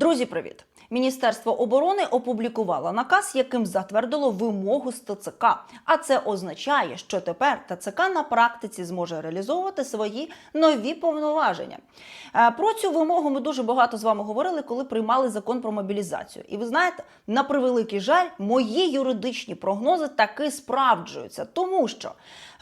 Друзі, привіт! Міністерство оборони опублікувало наказ, яким затвердило вимогу з ТЦК. А це означає, що тепер ТЦК на практиці зможе реалізовувати свої нові повноваження. Е, Про цю вимогу ми дуже багато з вами говорили, коли приймали закон про мобілізацію. І ви знаєте, на превеликий жаль, мої юридичні прогнози таки справджуються, тому що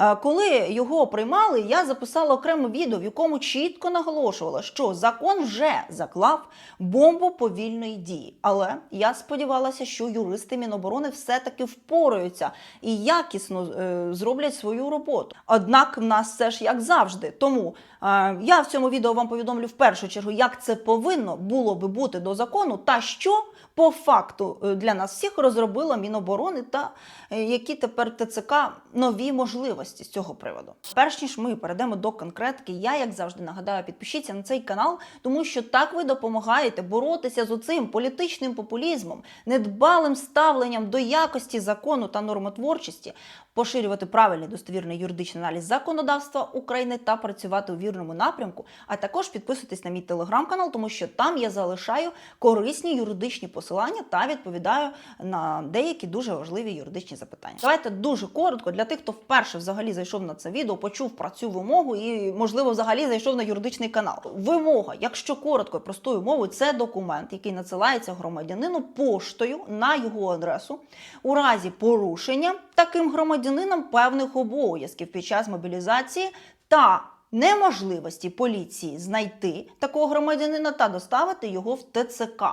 е, коли його приймали, я записала окреме відео, в якому чітко наголошувала, що закон вже заклав бомбу повільної дії. Але я сподівалася, що юристи Міноборони все-таки впораються і якісно е, зроблять свою роботу. Однак в нас це ж як завжди. Тому е, я в цьому відео вам повідомлю в першу чергу, як це повинно було би бути до закону, та що по факту е, для нас всіх розробила Міноборони та е, які тепер ТЦК нові можливості з цього приводу. Перш ніж ми перейдемо до конкретики, я як завжди нагадаю, підпишіться на цей канал, тому що так ви допомагаєте боротися з оцим політичним популізмом, недбалим ставленням до якості закону та нормотворчості, поширювати правильний достовірний юридичний аналіз законодавства України та працювати у вірному напрямку. А також підписуйтесь на мій телеграм-канал, тому що там я залишаю корисні юридичні посилання та відповідаю на деякі дуже важливі юридичні запитання. Давайте дуже коротко для тих, хто вперше взагалі зайшов на це відео, почув про цю вимогу і, можливо, взагалі зайшов на юридичний канал. Вимога, якщо коротко і простою мовою, це документ, який надсилається громадянину поштою на його адресу у разі порушення таким громадянином певних обов'язків під час мобілізації та неможливості поліції знайти такого громадянина та доставити його в ТЦК.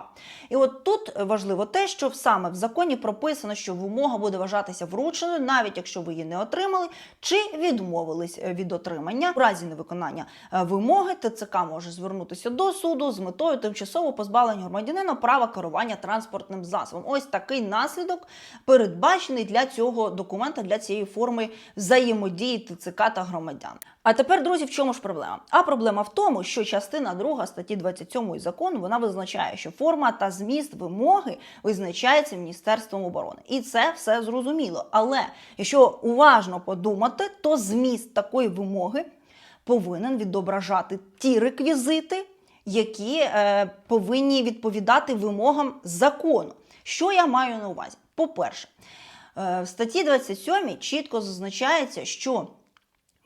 І от тут важливо те, що саме в законі прописано, що вимога буде вважатися врученою, навіть якщо ви її не отримали, чи відмовились е, від отримання. У разі невиконання е, вимоги ТЦК може звернутися до суду з метою тимчасового позбавлення громадянина права керування транспортним засобом. Ось такий наслідок передбачений для цього документа, для цієї форми взаємодії ТЦК та громадян. А тепер, друзі, в чому ж проблема? А проблема в тому, що частина 2 статті 27 закону вона визначає, що форма та зміст вимоги визначається Міністерством оборони. І це все зрозуміло. Але якщо уважно подумати, то зміст такої вимоги повинен відображати ті реквізити, які е, повинні відповідати вимогам закону. Що я маю на увазі? По-перше, е, в статті 27 чітко зазначається, що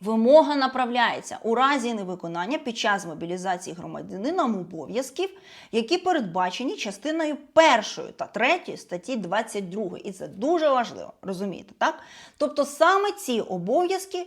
Вимога направляється у разі невиконання під час мобілізації громадянином обов'язків, які передбачені частиною першої та третьої статті 22. І це дуже важливо, розумієте, так? Тобто саме ці обов'язки,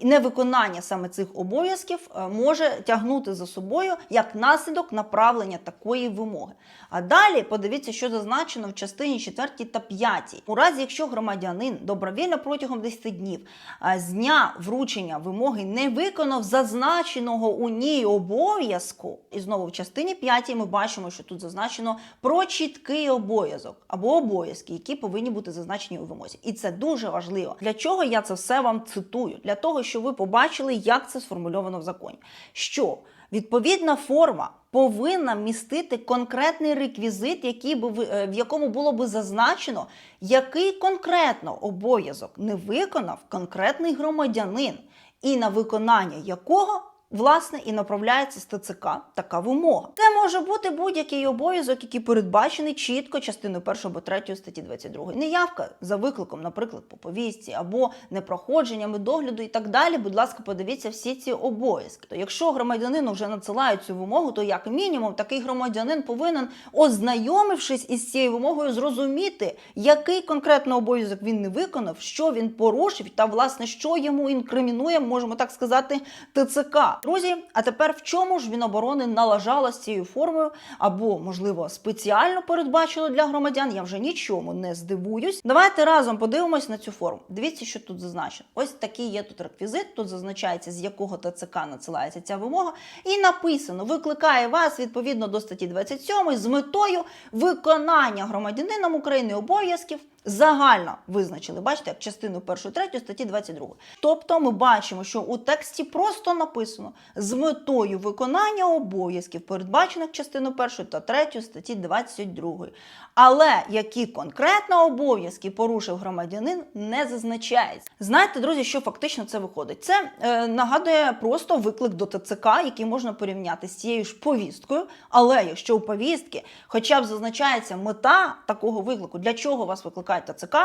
невиконання саме цих обов'язків е, може тягнути за собою як наслідок направлення такої вимоги. А далі подивіться, що зазначено в частині 4 та 5. У разі, якщо громадянин добровільно протягом 10 днів а, з дня вручення вимоги не виконав зазначеного у ній обов'язку, і знову в частині 5 ми бачимо, що тут зазначено про чіткий обов'язок або обов'язки, які повинні бути зазначені у вимозі. І це дуже важливо. Для чого я це все вам цитую? Для того, щоб ви побачили, як це сформульовано в законі. Що відповідна форма повинна містити конкретний реквізит, який би е, в якому було би зазначено, який конкретно обов'язок не виконав конкретний громадянин, і на виконання якого. Власне, і направляється з ТЦК така вимога. Це може бути будь-який обов'язок, який передбачений чітко частиною 1 або 3 статті 22. Неявка за викликом, наприклад, по повістці або непроходженнями догляду і так далі. Будь ласка, подивіться всі ці обов'язки. То якщо громадянину вже надсилають цю вимогу, то як мінімум такий громадянин повинен, ознайомившись із цією вимогою, зрозуміти, який конкретно обов'язок він не виконав, що він порушив, та власне що йому інкримінує, можемо так сказати, ТЦК. Друзі, а тепер в чому ж Міноборони налажала з цією формою, або, можливо, спеціально передбачило для громадян? Я вже нічому не здивуюсь. Давайте разом подивимось на цю форму. Дивіться, що тут зазначено. Ось такий є тут реквізит. Тут зазначається, з якого ТЦК надсилається ця вимога, і написано: викликає вас відповідно до статті 27 з метою виконання громадянином України обов'язків загально визначили, бачите, як частину 1 3 статті 22. Тобто ми бачимо, що у тексті просто написано з метою виконання обов'язків, передбачених частиною 1 та 3 статті 22. Але які конкретно обов'язки порушив громадянин, не зазначається. Знаєте, друзі, що фактично це виходить? Це е, нагадує просто виклик до ТЦК, який можна порівняти з цією ж повісткою. Але якщо у повістки хоча б зазначається мета такого виклику, для чого вас викликають ТЦК,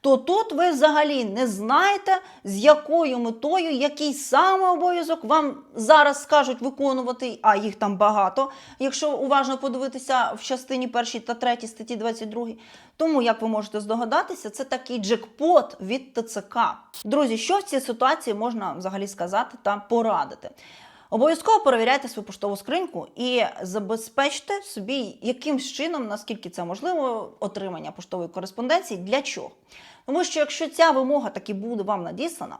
то тут ви взагалі не знаєте, з якою метою, який саме обов'язок вам зараз скажуть виконувати, а їх там багато, якщо уважно подивитися в частині 1 та 3 статті 22. Тому, як ви можете здогадатися, це такий джекпот від ТЦК. Друзі, що в цій ситуації можна взагалі сказати та порадити? Обов'язково перевіряйте свою поштову скриньку і забезпечте собі якимсь чином, наскільки це можливо, отримання поштової кореспонденції. Для чого? Тому що якщо ця вимога таки буде вам надіслана,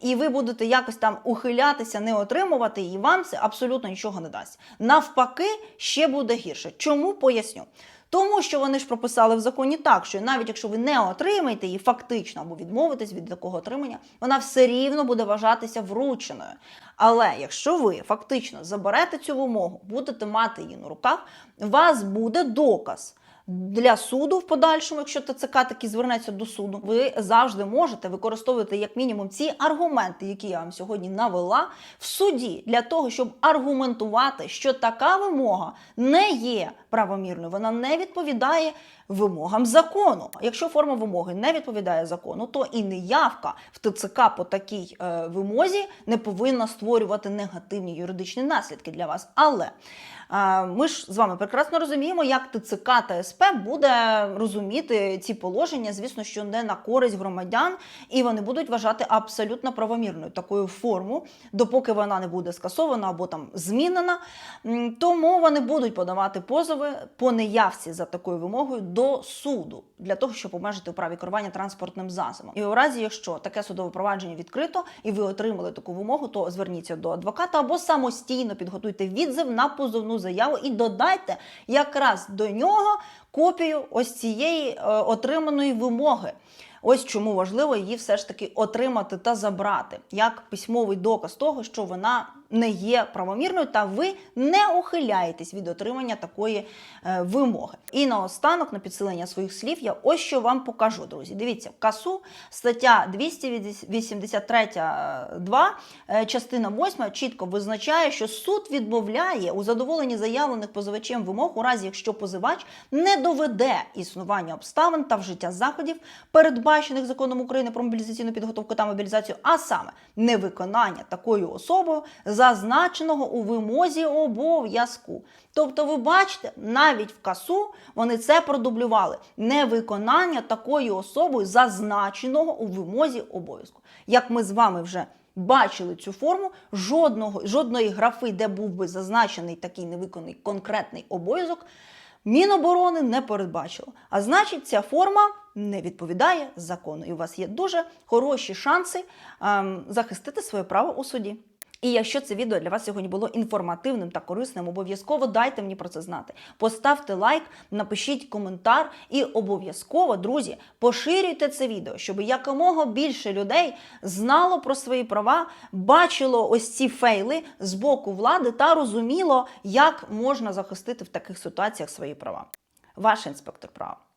і ви будете якось там ухилятися, не отримувати її, вам це абсолютно нічого не дасть. Навпаки, ще буде гірше. Чому поясню? Тому що вони ж прописали в законі так, що навіть якщо ви не отримаєте її фактично або відмовитесь від такого отримання, вона все рівно буде вважатися врученою. Але якщо ви фактично заберете цю вимогу, будете мати її на руках, у вас буде доказ. Для суду в подальшому, якщо ТЦК таки звернеться до суду, ви завжди можете використовувати як мінімум ці аргументи, які я вам сьогодні навела в суді, для того, щоб аргументувати, що така вимога не є правомірною, вона не відповідає вимогам закону. Якщо форма вимоги не відповідає закону, то і неявка в ТЦК по такій е, вимозі не повинна створювати негативні юридичні наслідки для вас. Але е, ми ж з вами прекрасно розуміємо, як ТЦК та СП буде розуміти ці положення, звісно, що не на користь громадян, і вони будуть вважати абсолютно правомірною такою форму, допоки вона не буде скасована або там змінена. Тому вони будуть подавати позови по неявці за такою вимогою до суду для того, щоб обмежити праві керування транспортним засобом. І у разі, якщо таке судове провадження відкрито і ви отримали таку вимогу, то зверніться до адвоката або самостійно підготуйте відзив на позовну заяву і додайте якраз до нього копію ось цієї е, отриманої вимоги. Ось чому важливо її все ж таки отримати та забрати як письмовий доказ того, що вона не є правомірною, та ви не ухиляєтесь від отримання такої е, вимоги. І наостанок, на підсилення своїх слів, я ось що вам покажу, друзі. Дивіться, касу стаття 283 2, е, частина 8 чітко визначає, що суд відмовляє у задоволенні заявлених позивачем вимог у разі, якщо позивач не доведе існування обставин та вжиття заходів, передбачених законом України про мобілізаційну підготовку та мобілізацію, а саме невиконання такою особою зазначеного у вимозі обов'язку. Тобто, ви бачите, навіть в касу вони це продублювали невиконання такою особою зазначеного у вимозі обов'язку. Як ми з вами вже бачили цю форму, жодного, жодної графи, де був би зазначений такий невиконаний конкретний обов'язок, Міноборони не передбачило. А значить, ця форма не відповідає закону. І у вас є дуже хороші шанси ем, захистити своє право у суді. І якщо це відео для вас сьогодні було інформативним та корисним, обов'язково дайте мені про це знати. Поставте лайк, напишіть коментар і обов'язково, друзі, поширюйте це відео, щоб якомога більше людей знало про свої права, бачило ось ці фейли з боку влади та розуміло, як можна захистити в таких ситуаціях свої права. Ваш інспектор права.